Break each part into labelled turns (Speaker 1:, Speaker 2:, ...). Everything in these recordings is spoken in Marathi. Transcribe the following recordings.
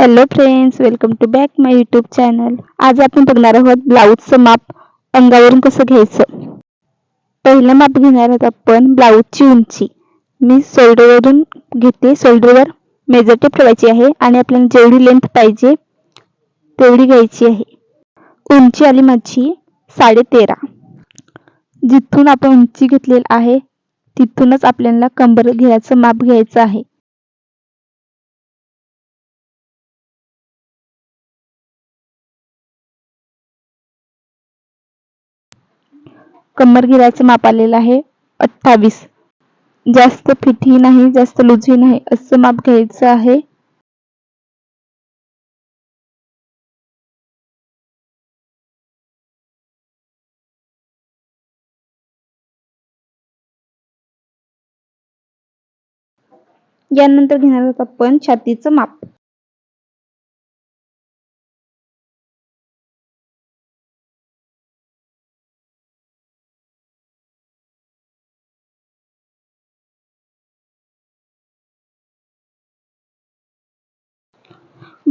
Speaker 1: Hello friends welcome to back my YouTube channel आज आपण बघणार आहोत ब्लाऊजचं माप अंगावरून कसं घ्यायचं. पहिलं माप घेणार आहोत आपण ब्लाऊजची उंची. मी शोल्डरवरून घेते. शोल्डरवर मेजर टेप ठेवायची आहे आणि आपल्याला जेवढी लेंथ पाहिजे तेवढी घ्यायची आहे. उंची आली माझी साडेतेरा. जिथून आपण उंची घेतलेली आहे तिथूनच आपल्याला कंबर घ्यायचं माप घ्यायचं आहे. कंबरगिराच माप आलेलं आहे. अठ्ठावीस. जास्त फिटही नाही जास्त लुजही नाही असं माप घ्यायचं आहे. यानंतर घेणार आहोत आपण छातीचं माप.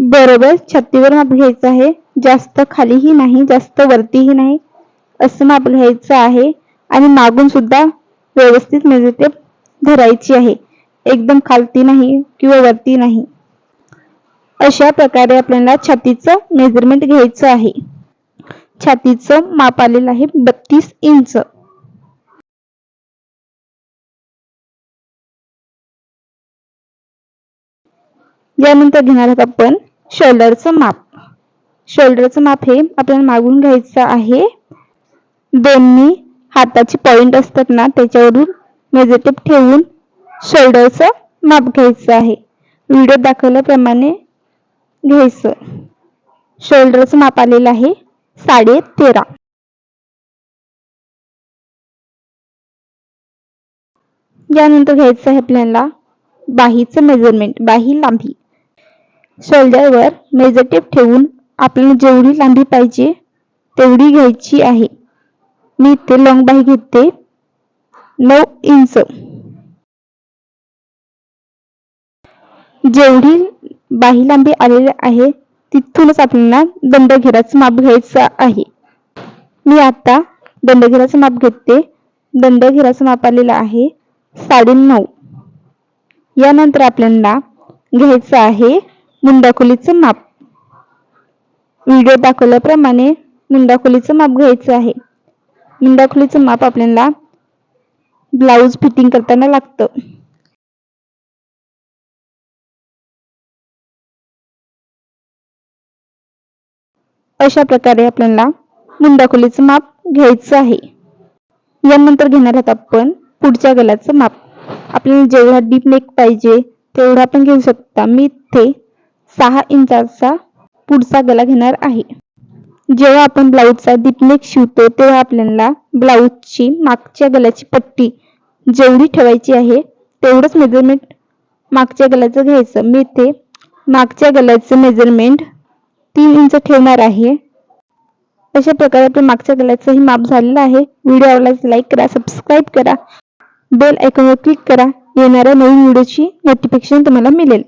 Speaker 1: बरोबर छातीवर माप घ्यायचं आहे. जास्त खालीही नाही जास्त वरतीही नाही. असं माप घ्यायचं आहे. आणि मागून सुद्धा व्यवस्थित म्हणजे मेजर धरायची आहे. एकदम खालती नाही किंवा वरती नाही. अशा प्रकारे आपल्याला छातीचं मेजरमेंट घ्यायचं आहे. छातीचं माप आलेलं आहे बत्तीस इंच. यानंतर घेणार आहोत आपण शोल्डरचं माप. शोल्डरचं माप हे आपल्याला मागून घ्यायचं आहे. दोन्ही हाताची पॉइंट असतात ना त्याच्यावरून मेजरटेप ठेवून शोल्डरचं माप घ्यायचं आहे. व्हिडिओ दाखवल्याप्रमाणे घ्यायचं. शोल्डरचं माप आलेलं आहे साडे तेरा यानंतर घ्यायचं आहे आपल्याला बाहीचं मेजरमेंट बाही लांबी. शोल्डरवर मेजर टेप ठेवून आपल्याला जेवढी लांबी पाहिजे तेवढी घ्यायची आहे. मी इथे लॉंग बाही घेते. नऊ इंच. जेवढी बाही लांबी आलेली आहे तिथूनच आपल्याला दंडघेराचं माप घ्यायचं आहे. मी आता दंडघेराचं माप घेते. दंडघेराचं माप आलेलं आहे साडे नऊ. यानंतर आपल्याला घ्यायचं आहे मुंडाखोलीचं माप. व्हिडिओ दाखवल्याप्रमाणे मुंडाखोलीचं माप घ्यायचं आहे. मुंडाखोलीचं माप आपल्याला ब्लाऊज फिटिंग करताना लागतं. अशा प्रकारे आपल्याला मुंडाखोलीचं माप घ्यायचं आहे. यानंतर घेणार आहोत आपण पुढच्या गल्याचं माप. आपल्याला जेवढा डीप नेक पाहिजे तेवढा आपण घेऊ शकता. मी इथे सहा इंचाचा पुढचा गला घेणार आहे. जेव्हा आपण ब्लाऊजचा डिपनेक शिवतो तेव्हा आपल्याला ब्लाऊजची मागच्या गल्याची पट्टी जेवढी ठेवायची आहे तेवढंच मेजरमेंट मागच्या गल्याचं घ्यायचं. मी ते मागच्या गल्याचं मेजरमेंट तीन इंच ठेवणार आहे. अशा प्रकारे आपल्या मागच्या गल्याचंही माप झालेलं आहे. व्हिडिओ आवडल्यास लाईक करा सबस्क्राईब करा. बेल आयकॉनवर क्लिक करा. येणाऱ्या नवीन व्हिडिओची नोटिफिकेशन तुम्हाला मिळेल.